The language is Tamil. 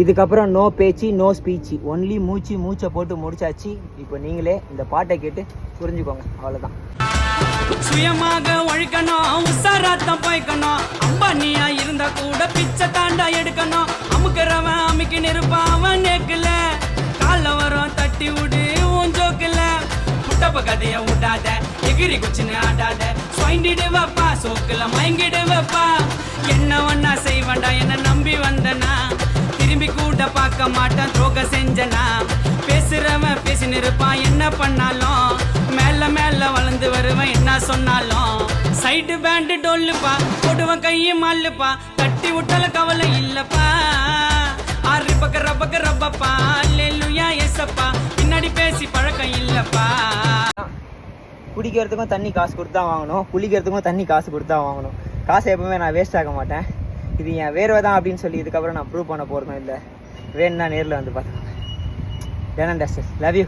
இதுக்கப்புறம் நோ பேச்சு நோ ஸ்பீச்சு ஒன்லி மூச்சு மூச்சை போட்டு முடிச்சாச்சு. இப்போ நீங்களே இந்த பாட்டை கேட்டு புரிஞ்சுக்கோங்க. அவ்வளோதான் சுயமாக ஒழிக்கணும். உசாராத்தம் போய்க்கணும். அம்பானியா இருந்தா கூட பிச்சை தாண்டா எடுக்கணும். அமுக்கிறவன் அமுக்கி நிற்பாவன் அவன் கால வரும் தட்டி விடு உன் ஜோக்குல. புட்டப்ப கதைய விடாத எகிரி குச்சின்னு ஆடாத. சுவைண்டிடுவப்பா வைப்பா மயங்கிடுவப்பா பார்க்க மாட்டான் துரோக செஞ்சனா. பேசுறவன் பேசி இருப்பான் என்ன பண்ணாலும். மேல மேல வளர்ந்து வருவன் என்ன சொன்னாலும். சைடு பேண்டு டொல்லுப்பா போடுவன் கையும் மாலுப்பா. தட்டி விட்டால கவலை இல்லப்பா. ஆறு பக்க ரப்பக்க ரப்பப்பா. அல்லேலுயா எசப்பா பின்னாடி பேசி பழக்கம் இல்லப்பா. குடிக்கிறதுக்கும் தண்ணி காசு கொடுத்து தான் வாங்கணும். குளிக்கிறதுக்கும் தண்ணி காசு கொடுத்தா வாங்கணும். காசை எப்பவுமே நான் வேஸ்ட் ஆக மாட்டேன். இது என் வேர்வை தான் அப்படின்னு சொல்லி இதுக்கப்புறம் நான் ப்ரூவ் பண்ண போகிறதும் இல்லை. வேணும்னா நேரில் வந்து பார்த்துக்கோங்க டென் அண்ட் லவ் யூ